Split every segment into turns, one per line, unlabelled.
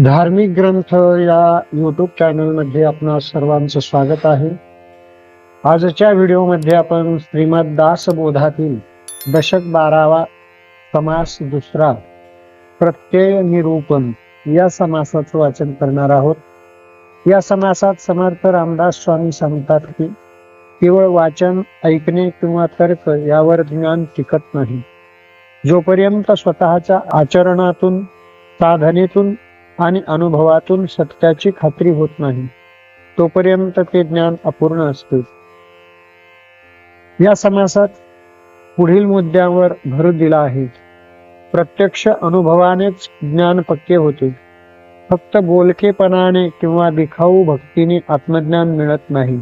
धार्मिक ग्रंथ या यूट्यूब चॅनलमध्ये आपण सर्वांचं स्वागत आहे. आजच्या व्हिडिओमध्ये आपण श्रीमद दासबोधातील दशक बारावा समास दुसरा प्रत्यय निरूपण या समासाचं वाचन करणार आहोत. या समासात समर्थ रामदास स्वामी सांगतात की केवळ वाचन ऐकणे किंवा तर्क यावर ज्ञान टिकत नाही. जोपर्यंत स्वतःच्या आचरणातून साधनेतून आणि अनुभवातून सत्याची खात्री होत नाही तोपर्यंत ते ज्ञान अपूर्ण असते. या समासात पुढील मुद्द्यावर भर दिला आहे. प्रत्यक्ष अनुभवानेच ज्ञान पक्के होते. फक्त बोलकेपणाने किंवा दिखाऊ भक्तीने आत्मज्ञान मिळत नाही.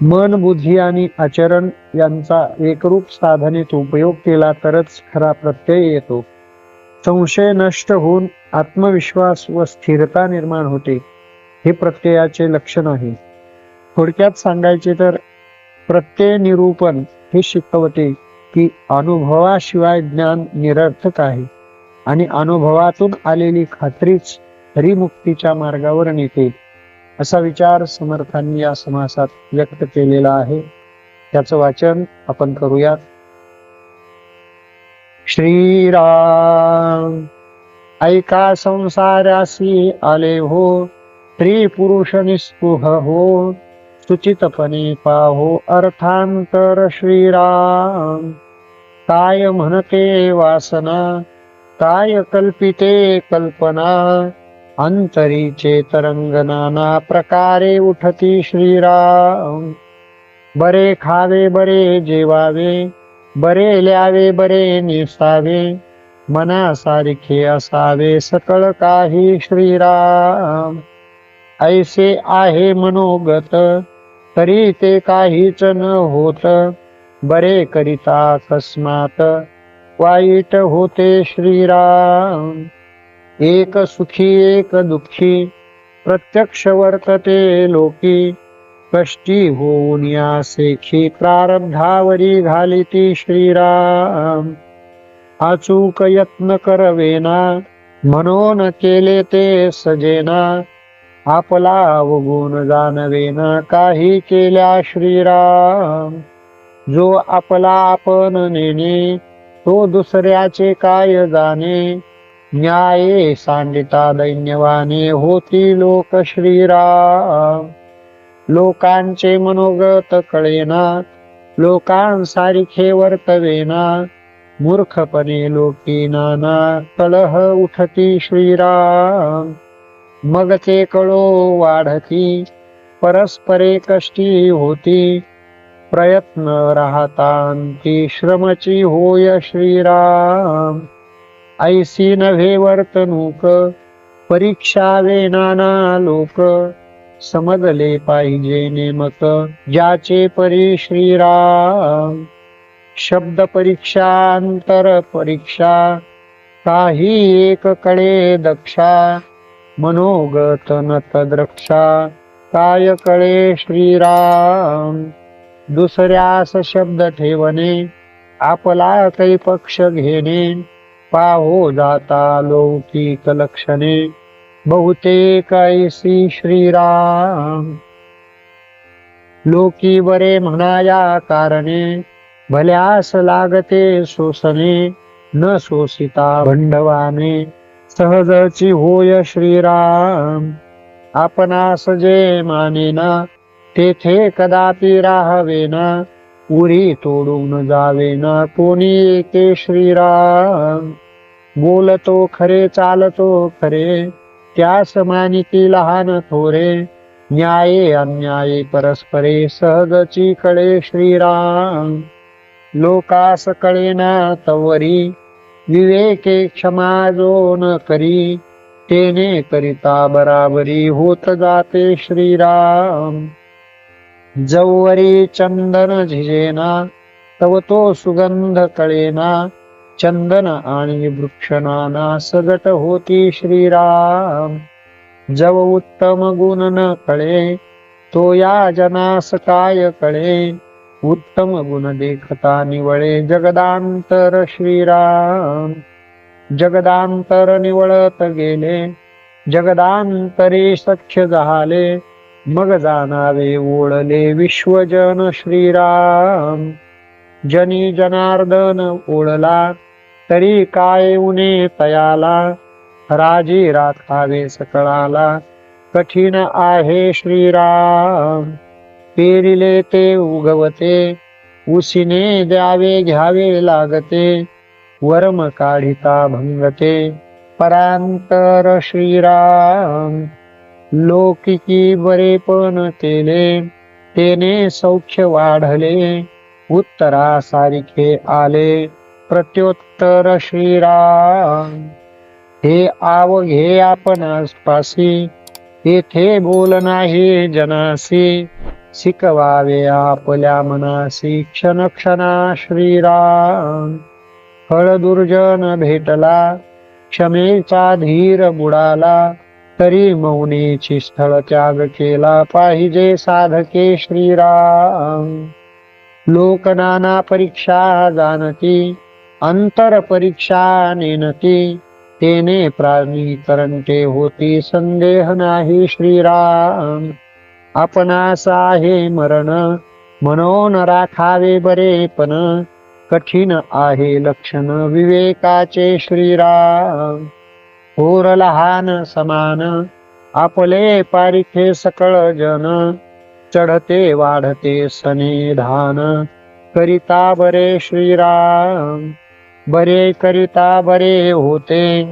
मन बुद्धी आणि आचरण यांचा एकरूप साधनेत उपयोग केला तरच खरा प्रत्यय येतो. संशय नष्ट होऊन आत्मविश्वास व स्थिरता निर्माण होते हे प्रत्ययाचे लक्षण आहे. थोडक्यात सांगायचे तर प्रत्यय निरूपण हे शिकवते की अनुभवाशिवाय ज्ञान निरर्थक आहे आणि अनुभवातून आलेली खात्रीच हरिमुक्तीच्या मार्गावर नेते असा विचार समर्थांनी या समासात व्यक्त केलेला आहे. त्याचं वाचन आपण करूयात. श्रीराम। ऐका संसारासी आले हो स्त्री पुरुष निस्पृह हो। सुचितपणे पाहो अर्थांतर श्रीराम। काय म्हणते वासना काय कल्पिते कल्पना अंतरीचे तरंग नाना प्रकारे उठती श्रीराम। बरे खावे बरे जेवावे बरे ल्यावे बरे निसावे मनासारखे असावे सकळ काही श्रीराम. ऐसे आहे मनोगत तरी ते काहीच न होत. बरे करिता अकस्मात वाईट होते श्रीराम. एक सुखी एक दुःखी प्रत्यक्ष वर्तते लोकी. कष्टी होऊन या सेखी प्रारब्धावरी घालिती श्रीराम. अचूक यत्न करवेना म्हणून केले ते सजेना. आपला अवगुण जाणवेना काही केल्या श्रीराम. जो आपला आपण नेणे तो दुसऱ्याचे काय जाणे. न्याये सांडिता दैन्यवाने होती लोक श्रीराम. लोकांचे मनोगत कळेना लोकांसारखे वर्तवेना मूर्खपणे लोकी नाना कलह उठती श्रीराम. मग ते कळो वाढती परस्परे कष्टी होती. प्रयत्न राहतांती श्रमची होय श्रीराम. ऐसी नव्हे वर्तणूक परीक्षा वे नाना लोक. समजले पाहिजे नेमक. ज्याचे परी श्रीराम शब्द परीक्षा अंतर परीक्षा काही एक कडे दक्षा मनोगत नतद्रक्षा काय कळे श्रीराम दुसऱ्यास शब्द ठेवणे आपला काही पक्ष घेणे पाहो जाता लौकिक लक्षणे. बहुतेक ऐसी श्रीराम। लोकी बरे म्हणाया कारणे भल्यास लागते सोसने न शोषिता भंडवाने सहजची होय श्रीराम आपणास जे मानेना तेथे कदापि राहवेना उरी तोडून जावेना कोणी येते श्रीराम। बोलतो खरे चालतो खरे त्या मानिती लहान थोरे न्याये अन्याये परस्परे सहजची कळे श्रीराम. लोकास कळेना तवरी विवेके क्षमा जो न करी तेने करिता बराबरी होत जाते श्रीराम. जवरी चंदन झिजेना तव तो सुगंध कळेना चंदन आणि वृक्षनाना सगट होती श्रीराम. जव उत्तम गुण न कळे तो या जनास काय कळे? उत्तम गुण देखता निवळे जगदांतर श्रीराम. जगदांतर निवळत गेले जगदांतरे सख्य झाले मग जाणारे ओळले विश्वजन श्रीराम. जनी जनार्दन ओळला तरी काय उने तयाला? राजी राखावे सकळाला. कठीण आहे श्रीराम. पेरिले ते उगवते. उसिने द्यावे घ्यावे लागते. वर्म काढिता भंगते. परांतर श्रीराम. लोकिकी बरेपण तेले. तेने सौख्य वाढले. उत्तरा सारखे आले. प्रत्युत्तर श्रीराम हे आव घे आपण पासी येथे बोल नाही जनासी शिकवावे आपल्या मनासी क्षण क्षणा श्रीराम. फळ दुर्जन भेटला क्षमेचा धीर बुडाला तरी मौनेची स्थळ त्याग केला पाहिजे साधके श्रीराम. लोकनाना परीक्षा जाणती अंतर परीक्षा नेनती तेने प्राणी करंटे होती संदेह नाही श्रीराम. आपणास आहे मरण म्हणून राखावे बरे पण कठीण आहे लक्षण विवेकाचे श्रीराम. थोर लहान समान आपले पारिखे सकळ जन चढते वाढते सनिधान करिता बरे श्रीराम. बरे करिता बरे होते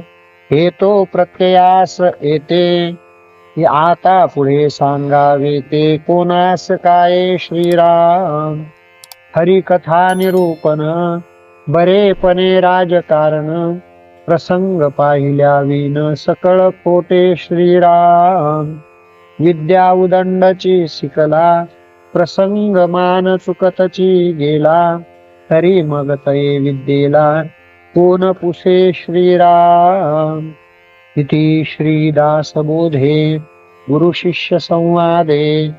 हे तो प्रत्ययास येते. आता पुढे सांगावे ते कोणास काय श्रीराम? हरिकथा निरूपण बरेपणे राजकारण प्रसंग पाहिल्या विन सकळ खोटे श्रीराम. विद्या उदंडची शिकला प्रसंग मान चुकतची गेला तरी मग तये विद्येला कोण पुसे श्रीराम? इति श्रीदासबोधे गुरुशिष्य संवादे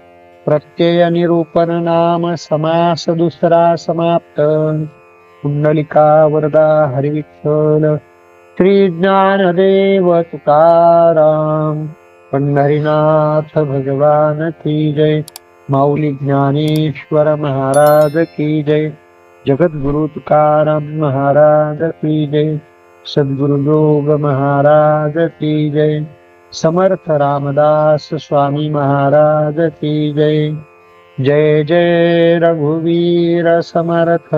प्रत्यय निरूपण नाम समास दुसरा समाप्त। कुंडलिका वरदा हरिविठ्ठल। श्री ज्ञानदेव तुकाराम। पंढरीनाथ भगवान की जय। माऊली ज्ञानेश्वर महाराज की जय। जगद्गुरु तुकाराम महाराज की जय। सद्गुरु योग महाराज की जय। समर्थ रामदास स्वामी महाराज की जय। जय जय रघुवीर समर्थ।